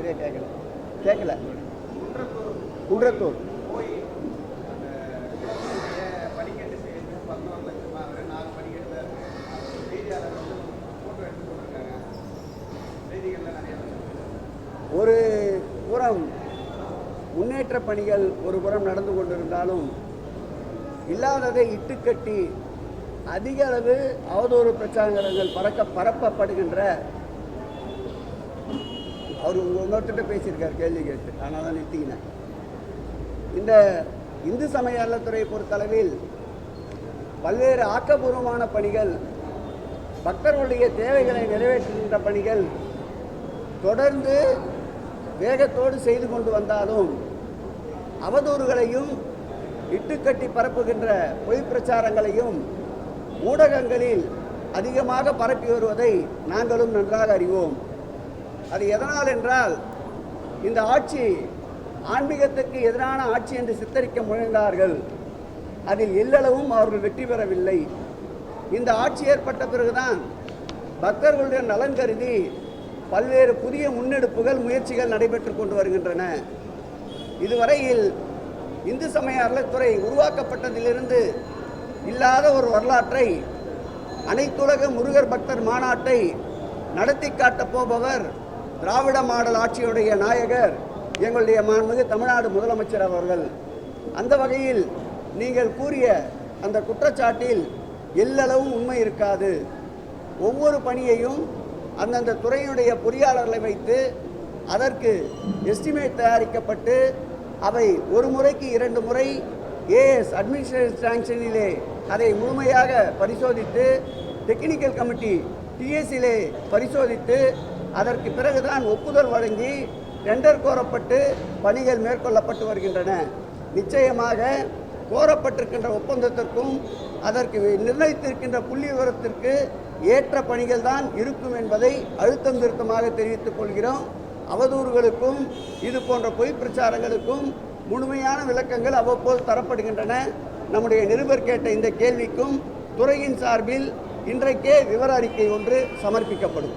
சரியா கேட்கல கேட்கல குன்றத்தூர். ஒரு புறம் முன்னேற்ற பணிகள் ஒரு புறம் நடந்து கொண்டிருந்தாலும் இல்லாததை இட்டுக்கட்டி அதிக அளவு அவதூறு பிரச்சாரங்கள் பறக்க பரப்பப்படுகின்ற அவர் உங்கள் இன்னொருத்திட்ட பேசியிருக்கார் கேள்வி கேட்டு. ஆனால் தான் நிறுத்திக்கினேன். இந்த இந்து சமய அறத்துறையை பொறுத்தளவில் பல்வேறு ஆக்கப்பூர்வமான பணிகள் பக்தர்களுடைய தேவைகளை நிறைவேற்றுகின்ற பணிகள் தொடர்ந்து வேகத்தோடு செய்து கொண்டு வந்தாலும் அவதூறுகளையும் இட்டுக்கட்டி பரப்புகின்ற பொய் பிரச்சாரங்களையும் ஊடகங்களில் அதிகமாக பரப்பி வருவதை நாங்களும் நன்றாக அறிவோம். அது எதனால் என்றால் இந்த ஆட்சி ஆன்மீகத்துக்கு எதிரான ஆட்சி என்று சித்தரிக்க முயன்றார்கள். அதில் எல்லளவும் அவர்கள் வெற்றி பெறவில்லை. இந்த ஆட்சி ஏற்பட்ட பிறகுதான் பக்தர்களுடைய நலன் கருதி பல்வேறு புதிய முன்னெடுப்புகள் முயற்சிகள் நடைபெற்று கொண்டு வருகின்றன. இதுவரையில் இந்து சமய அறத்துறை உருவாக்கப்பட்டதிலிருந்து இல்லாத ஒரு வரலாற்றை அனைத்துலக முருகர் பக்தர் மாநாட்டை நடத்தி காட்டப் போபவர் திராவிட மாடல் ஆட்சியுடைய நாயகர் எங்களுடைய மாண்புமிகு தமிழ்நாடு முதலமைச்சர் அவர்கள். அந்த வகையில் நீங்கள் கூறிய அந்த குற்றச்சாட்டில் எல்லளவும் உண்மை இருக்காது. ஒவ்வொரு பணியையும் அந்தந்த துறையினுடைய பொறியாளர்களை வைத்து அதற்கு எஸ்டிமேட் தயாரிக்கப்பட்டு அவை ஒரு முறைக்கு இரண்டு முறை ஏஎஸ் அட்மினிஸ்ட்ரேட்டிவ் சாங்ஷனிலே அதை முழுமையாக பரிசோதித்து டெக்னிக்கல் கமிட்டி டிஎஸ்சியிலே பரிசோதித்து அதற்கு பிறகுதான் ஒப்புதல் வழங்கி டெண்டர் கோரப்பட்டு பணிகள் மேற்கொள்ளப்பட்டு வருகின்றன. நிச்சயமாக கோரப்பட்டிருக்கின்ற ஒப்பந்தத்திற்கும் அதற்கு நிர்ணயித்திருக்கின்ற புள்ளி விவரத்திற்கு ஏற்ற பணிகள் தான் இருக்கும் என்பதை அழுத்தம் திருத்தமாக தெரிவித்துக் கொள்கிறோம். அவதூறுகளுக்கும் இது போன்ற பொய் பிரச்சாரங்களுக்கும் முழுமையான விளக்கங்கள் அவ்வப்போது தரப்படுகின்றன. நம்முடைய நிருபர் கேட்ட இந்த கேள்விக்கும் துறையின் சார்பில் இன்றைக்கே விவர அறிக்கை ஒன்று சமர்ப்பிக்கப்படும்.